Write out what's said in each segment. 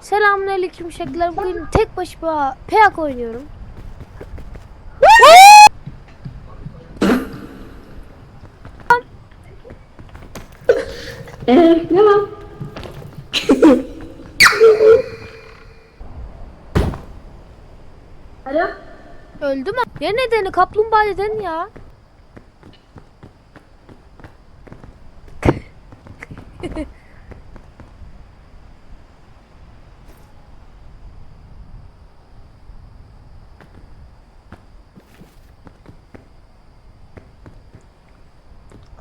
Selamünaleyküm şekiller. Bugün tek başıma peyak oynuyorum. Eee ne var? Alo? Öldü mü? Ya nedeni kaplumbağa neden ya?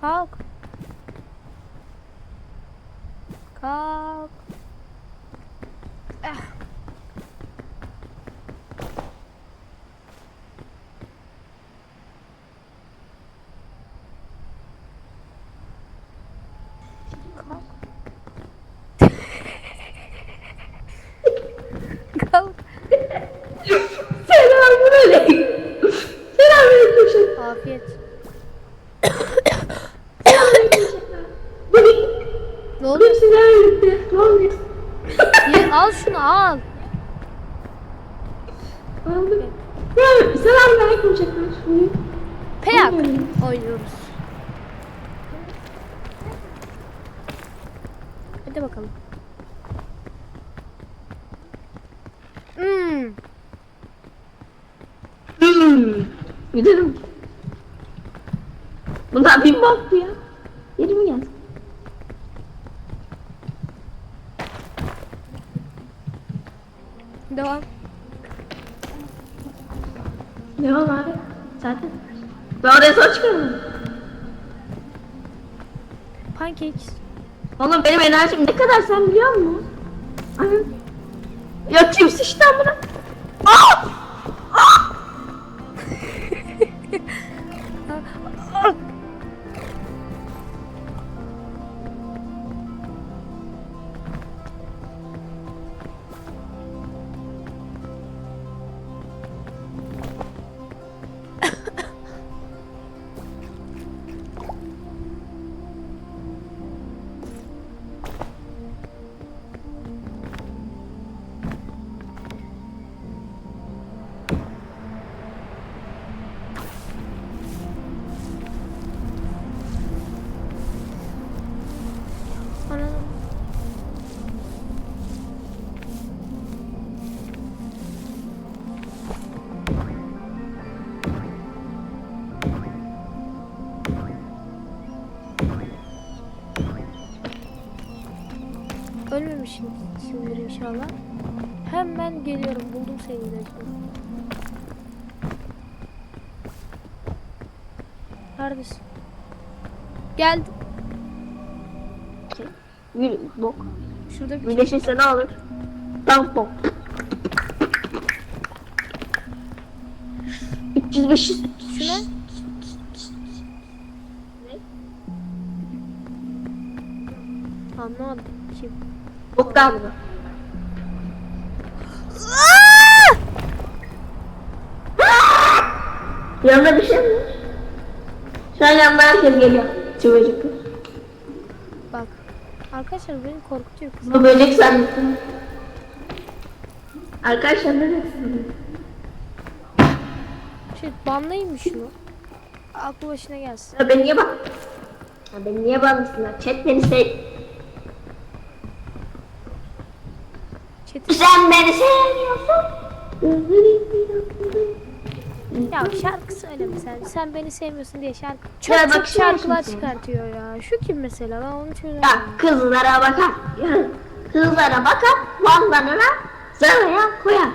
Kalk. Kalk. Eh. Kalk. Selamünaleyküm. Selamünaleyküm şef. Afiyet. Bugün, Ne oluyor? sizlerle birlikte ne oluyor? Ye, al şunu al. Aldım. Ya, Selamünaleyküm şefler. Bugün Peyak Oynuyoruz. Hadi bakalım. Hmm. Hmm. Gidelim. Bunlar bir bak bu ya. Yeri mi geldi? Devam. Devam abi. Zaten. Ben oraya çıkarım. Pancakes. Oğlum benim enerjim ne kadar sen biliyor musun? Ay. Ya kim sıçtı amına? Ölmemişim şimdi inşallah. Hemen geliyorum. Buldum seni de. Neredesin? Geldim. Bir bok. Şurada bir Birleşirse ne olur? Tampon. 300 500 Şu ne? Anlamadım. Kim? Bok daha mı? Yanında bir şey mi var? Şu an yanına herkes geliyor. Çıvacık. Bak. Arkadaşlar beni korkutuyor kız. Bu böcek sanmışsın. Arkadaşlar ne dersiniz? Şey banlayayım mı şunu? Aklı başına gelsin. Ya ben niye bak? Ya ben niye banmışsınlar? Chat beni sev... Çetin. Sen beni sevmiyorsun. Ya şarkı söyleme sen. Sen beni sevmiyorsun diye şarkı. Ya Çok bak çok şarkılar şimdi. çıkartıyor ya. Şu kim mesela? Ben onu çözemem. Ya kızlara bakar. Ya kızlara bakar. Vanlarına zaraya koyar.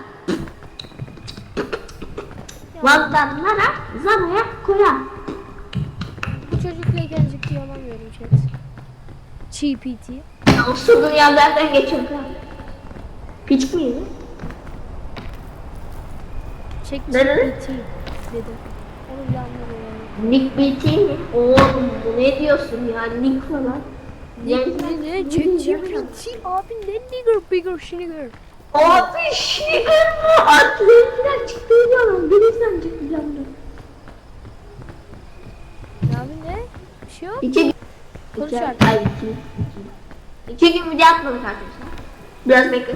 Vanlarına zaraya koyar. Bu çocukla gelecek diye alamıyorum chat. GPT. Ya o sudun yanlardan geçiyor. Piç miydi? Çek Ne? GPT dedi. Onu bile anlamıyor yani. Nick BT mi? Oğlum bu ne diyorsun ya? Nick falan. Ne ne ne? Çek GPT abi ne nigger bigger şnigger. Abi şiir mi? Atletler çıktı diyorum. Denizden çıktı canım. Abi ne? Bir şey yok. İki gün. Konuş artık. ay iki. İki gün video atmadık arkadaşlar. Biraz bekle.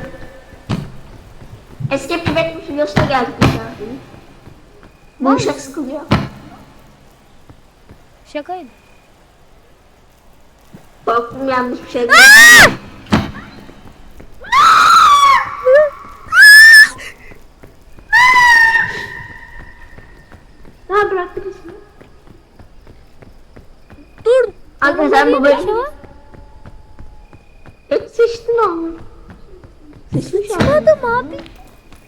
Eski pebek bir filosuna geldik biz. Bu Var uşak mı? sıkılıyor. Şakaydı. Korktum yanlış bir şey değil. Dur. Aga sen bu böyle... Hep e, seçtin onu. Seçmiş abi. Abi.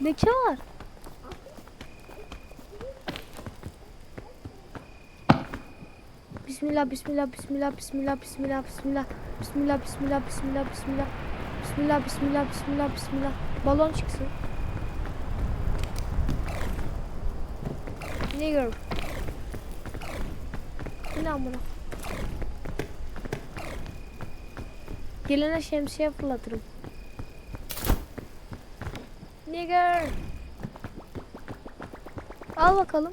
Leke var. Bismillah, bismillah, bismillah, bismillah, bismillah, bismillah, bismillah, bismillah, bismillah, bismillah, bismillah, bismillah, bismillah, bismillah. Balon çıksın. Nigger. İnan buna. Gelene şemsiye fırlatırım. Nigger. Al bakalım.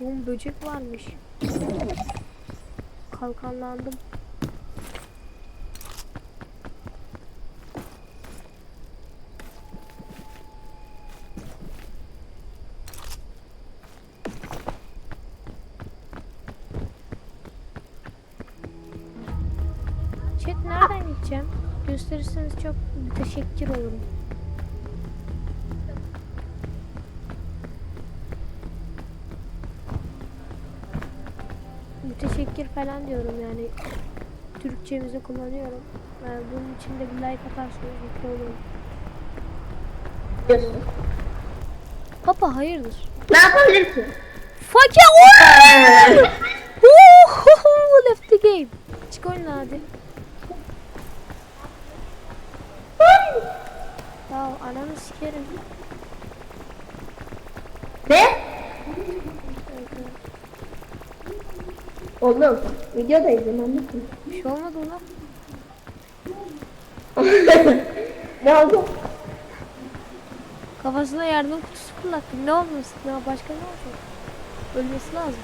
Oğlum böcek varmış. Kalkanlandım. Gösterirseniz çok teşekkür olurum. Müteşekkir falan diyorum yani. Türkçemizi kullanıyorum. Yani bunun için de bir like atarsanız mutlu olurum. Papa hayırdır? Ne yapabilir ki? Yeah! Woo! Left the game. Çık oyna hadi. Ya ananı sikerim. Ne? Oğlum videodayız anladın Bir şey olmadı ulan. Ne oldu? Kafasına yardım kutusu fırlattım. Ne olmasın? Ya başka ne olacak? Ölmesi lazım.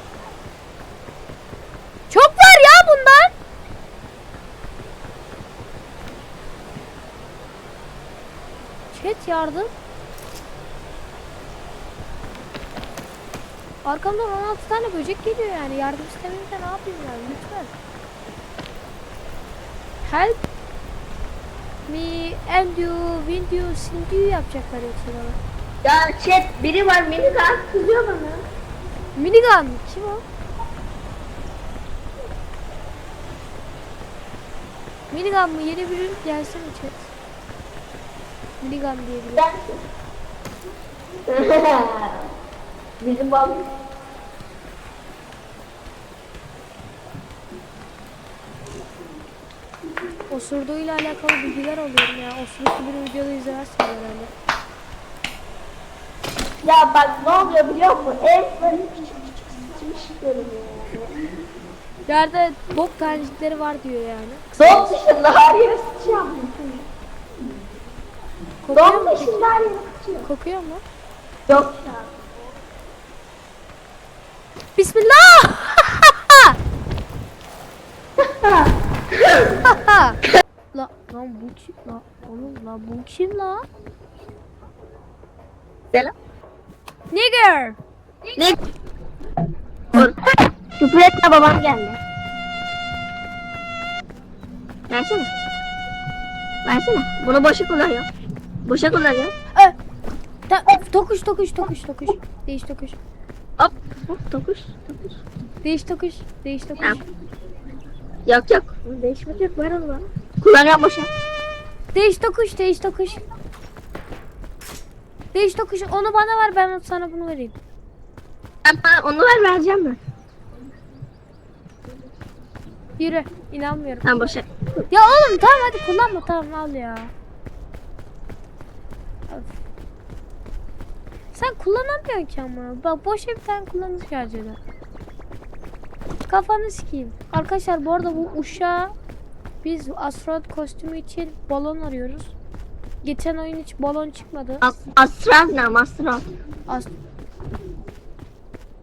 Çok var ya bundan. Chat yardım. Arkamdan 16 tane böcek geliyor yani. Yardım istemeyince ne yapayım yani lütfen. Help me and you, wind you, send you yapacaklar yoksa bana. Ya chat biri var gaz kızıyor bana. Minigun kim o? Minigun mı? Yeni biri gelsin mi chat? Minigun diye biri. Sensin. Bizim babam. Osurduğuyla alakalı bilgiler alıyorum ya. Osuruklu bir videoda izlemezsin herhalde. Ya bak ne oluyor biliyor musun? Ev böyle küçük küçük sıçmış görünüyor yani. Yerde bok tanecikleri var diyor yani. Dom dışında her yere sıçıyor. Her sıçıyor. Kokuyor mu? Yok. Bismillah! la lan bu kim la? Oğlum la bu kim la? Selam. Nigger! Dur. Küfür etme babam geldi. Versene. Versene. Bunu boşa kullanıyor. Boşa kullanıyor. Ö! Ta- tokuş tokuş tokuş tokuş. Değiş tokuş. Hop. Hop dokuş. Dokuş. Değiş tokuş. Değiş tokuş. Tamam. Yok yok. Değişmek yok. Ver onu bana. Kullanıyor boşa. Değiş tokuş. Değiş tokuş. Değiş tokuş. Onu bana ver ben sana bunu vereyim. Ben bana onu ver vereceğim ben. Yürü. İnanmıyorum. Tamam boşa. Ya oğlum tamam hadi kullanma tamam al ya. Sen kullanamıyorsun ki ama. Bak boş bir tane kullanır harcadı. Kafanı sikeyim. Arkadaşlar bu arada bu uşağı biz astronot kostümü için balon arıyoruz. Geçen oyun hiç balon çıkmadı. As astral ne astral. Ast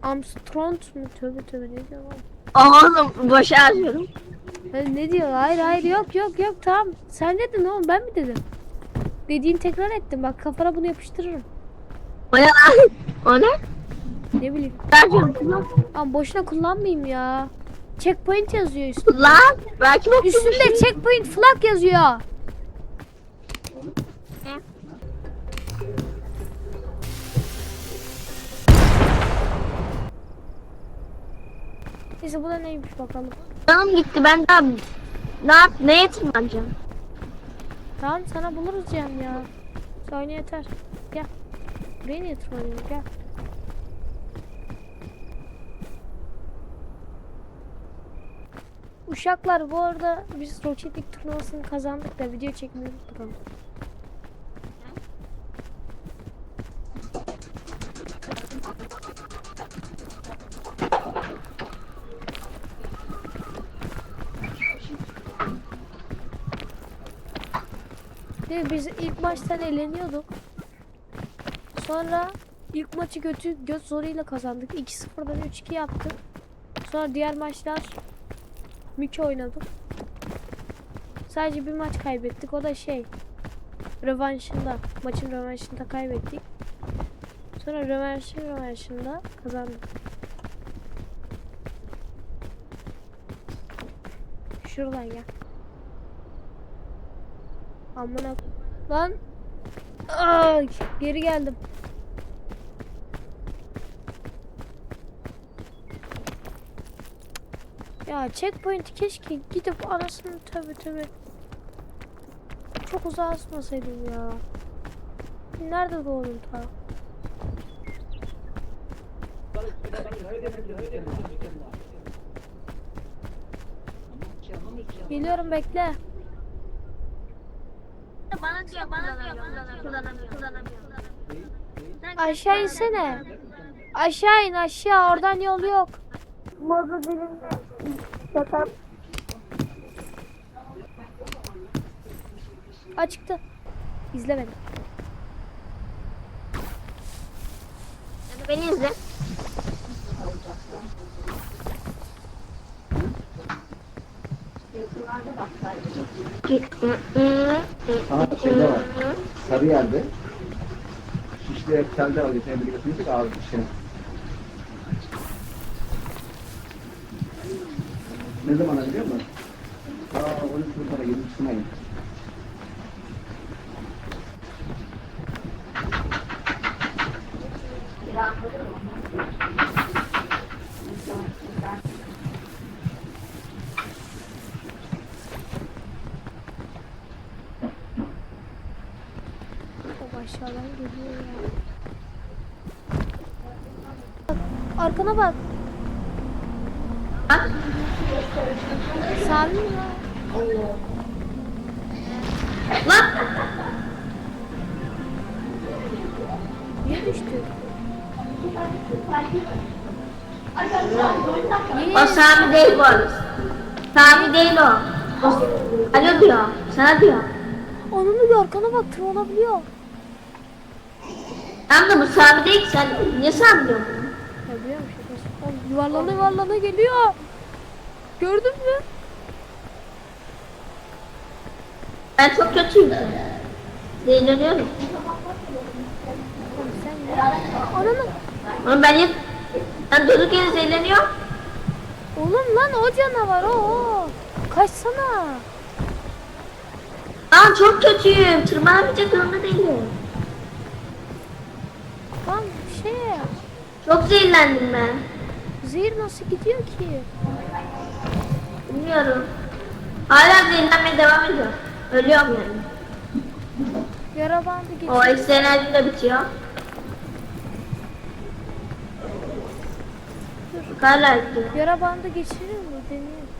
Armstrong mu? Tövbe tövbe ne diyorum oğlum? Oğlum boşa harcıyorum. Ben ne diyor? Hayır hayır yok yok yok tamam. Sen dedin oğlum ben mi dedim? Dediğini tekrar ettim bak kafana bunu yapıştırırım. O ne lan? O ne? Ne bileyim. Vereceğim. Ama boşuna kullanmayayım ya. Checkpoint yazıyor üstünde. Lan belki bak Üstünde checkpoint flag yazıyor. Neyse bu da neymiş bakalım. Canım gitti ben daha ne yap neye tırmanacağım? Tamam sana buluruz Cem ya. Söyle yeter. Gel. Buraya niye tırmanıyorsun? Gel. Uşaklar bu arada biz Rocketlik turnuvasını kazandık da video çekmeyi unuttuk mi? Biz ilk baştan eğleniyorduk. Sonra ilk maçı götü göt zoruyla kazandık. 2-0'dan 3-2 yaptık. Sonra diğer maçlar Mükü oynadık. Sadece bir maç kaybettik. O da şey rövanşında. Maçın rövanşında kaybettik. Sonra rövanşın rövanşında kazandık. Şuradan gel. Amına lan Ay, geri geldim. Ya checkpoint keşke gidip anasını tabi tabi. Çok uzağa asmasaydım ya. Nerede doğdun ta? Geliyorum bekle. Bana diyor bana diyor kullanamıyor kullanamıyor kullanamıyor. Aşağı insene. Aşağı in aşağı oradan yol yok. Modu dilinde şaka Açıktı. İzle beni. beni izle. Aa şeyde var. Sarıyer'de. Şişli Eftel'de var. Geçen bir götürmüştük abi işte. Ne zaman biliyor musun? Aa 13 yıl sonra 7 Mayıs. O aşağıdan geliyor ya. Bak, Arkana bak. Sami mi ya? Lan Niye düştü? o Sami değil bu. Sami değil o. o. Alo diyor. Sana diyor. Onun bir arkana bak tırmanabiliyor. Sami değil ki sen niye Sami diyorsun? Ya biliyor musun? Oğlum, Yuvarlana yuvarlana geliyor. Gördün mü? Ben çok kötüyüm. Zehirleniyorum. Oğlum sen ya. Ananı. Ben yet... Ben durduk yere zehirleniyorum. Oğlum lan o canavar o. o. Kaçsana. Aa çok kötüyüm. Tırmanamayacak durumda değilim. Lan bir şey yap. Çok zehirlendim ben. Zehir nasıl gidiyor ki? Bilmiyorum. Hala zehirlenmeye devam ediyor. Ölüyorum yani. Yara bandı O geçir. eksi enerjim de bitiyor. Hala gidiyor. Yara bandı geçirir mi? Deneyim.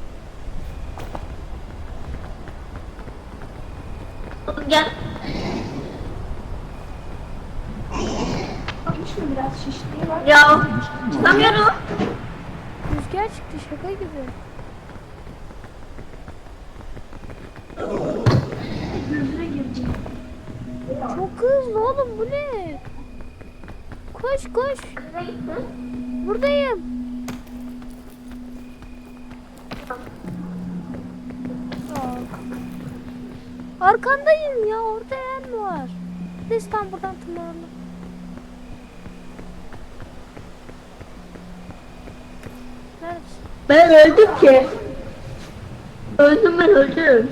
Oğlum gel. Ya çıkamıyorum. Rüzgar çıktı şaka gibi. Çok hızlı oğlum bu ne? Koş koş. Nereye? Buradayım. Arkandayım ya orada yer mi var? Biz tam buradan tırmanalım. Neredesin? Ben öldüm ki. Öldüm ben öldüm.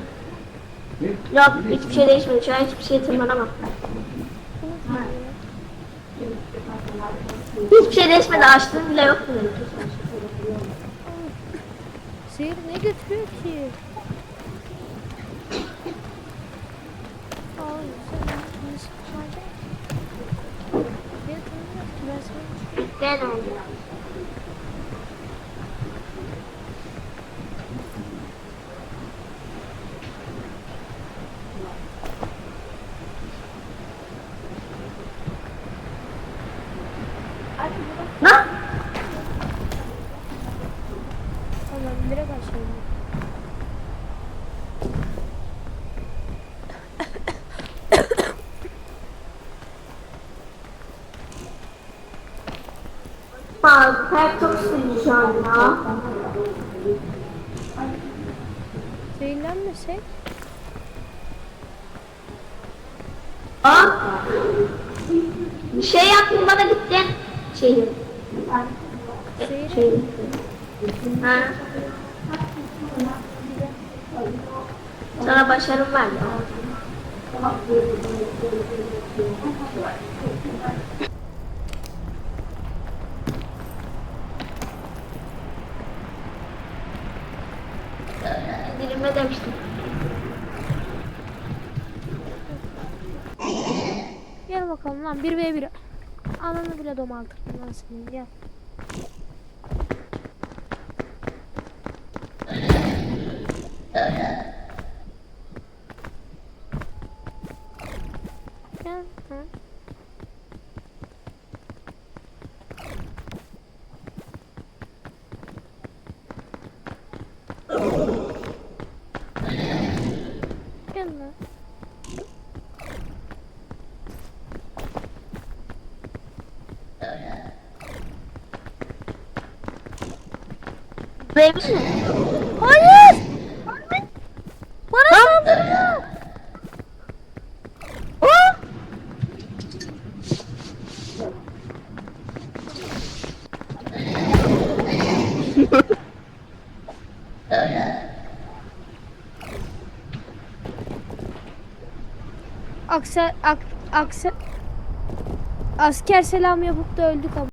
Yok hiçbir şey değişmedi. Şu an hiçbir şey tırmanamam. Hiçbir şey değişmedi. Açtığım bile yok benim. Seyir ne götürüyor ki? Ay sen ne sıkıntı Beni tanımıyor ki ben seni Gel oldu. Ne? Tamam direkt aşağıya. Bak, kalp çok sıkıntı şu an ya. Zehirlenmesek? Aa, bir şey yaptın bana gittin. Şeyi. Zehir Şey. Ha. Sana başarım var ya. Gel bakalım lan 1v1. Ananı bile domaltırım lan senin. Gel. Ha. Gel lan. Buraya şey. Hayır! Bana saldırıyor. Akser, ak, akser, asker selam yapıp da öldük ama.